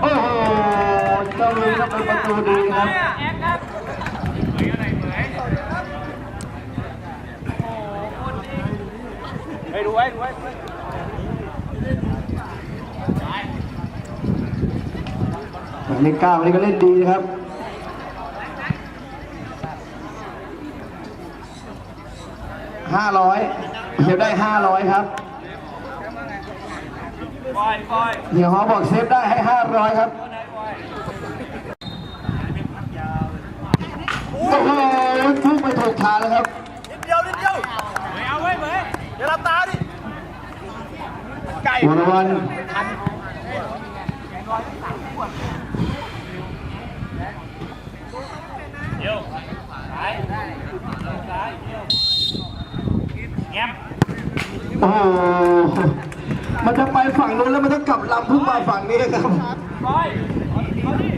โอ้โหเจ้าลุยครับเป็นประตูดีครับแอคครับเหมยอะไรเหมยโอ้โหคนเองไปดูไว้ดูไว้หมายเลขเก้าวันนี้ก็เล่นดีนะครับห้าร้อยเซฟได้ห้าร้อยครับ ปล่อยปล่อยเฮียฮอบอกเซฟได้ให้ห้าร้อยครับโอ้โหพุ่งไปถูกทางแล้วครับนิดเดียวนิดเดียวเหมยเอาไว้เหมยอย่าหลับตาดิไก่วรวันเดี๋ยวซ้ายซ้ายเดี๋ยวแง้มโอ้โห มันจะไปฝั่งนู้นแล้วมันต้องกลับลำพุ่งมาฝั่งนี้ครับปล่อยเอาดิ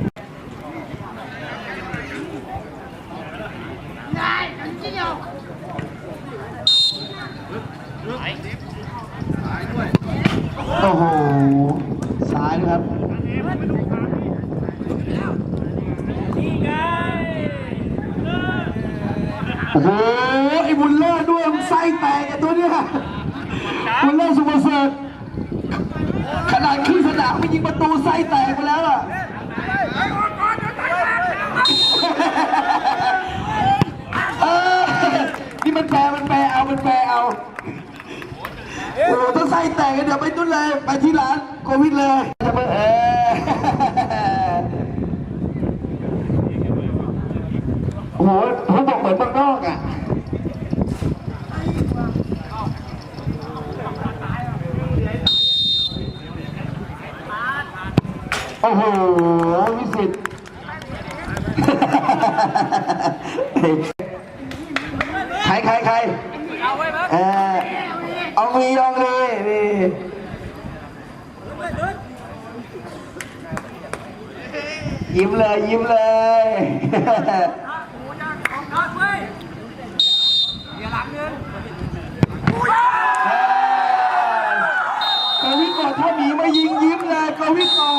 โอ้โหซ้ายนะครับโอ้โหไอ้บุญเลิศด้วยมันไส้แตกไอตัวเนี้ยบุญเลิศสุภเสริฐขนาดขึ้นสนามไม่ยิงประตูไส้แตกไปแล้วอะเออนี่มันแปลมันแปลเอา มันแปลเอาโอ้โหถ้าไส้แตกกันเดี๋ยวไปตุ้นเลย ไปที่ร้านโควิดเลยจะไปเออโอ้โห โอ้โหวิสิตใครใครใครเอาอเอามีเอามีนี่ยิ้มเลยยิ้มเลยเกวิกอถ้าหนีมายิงยิ้มเลยเกวิกอ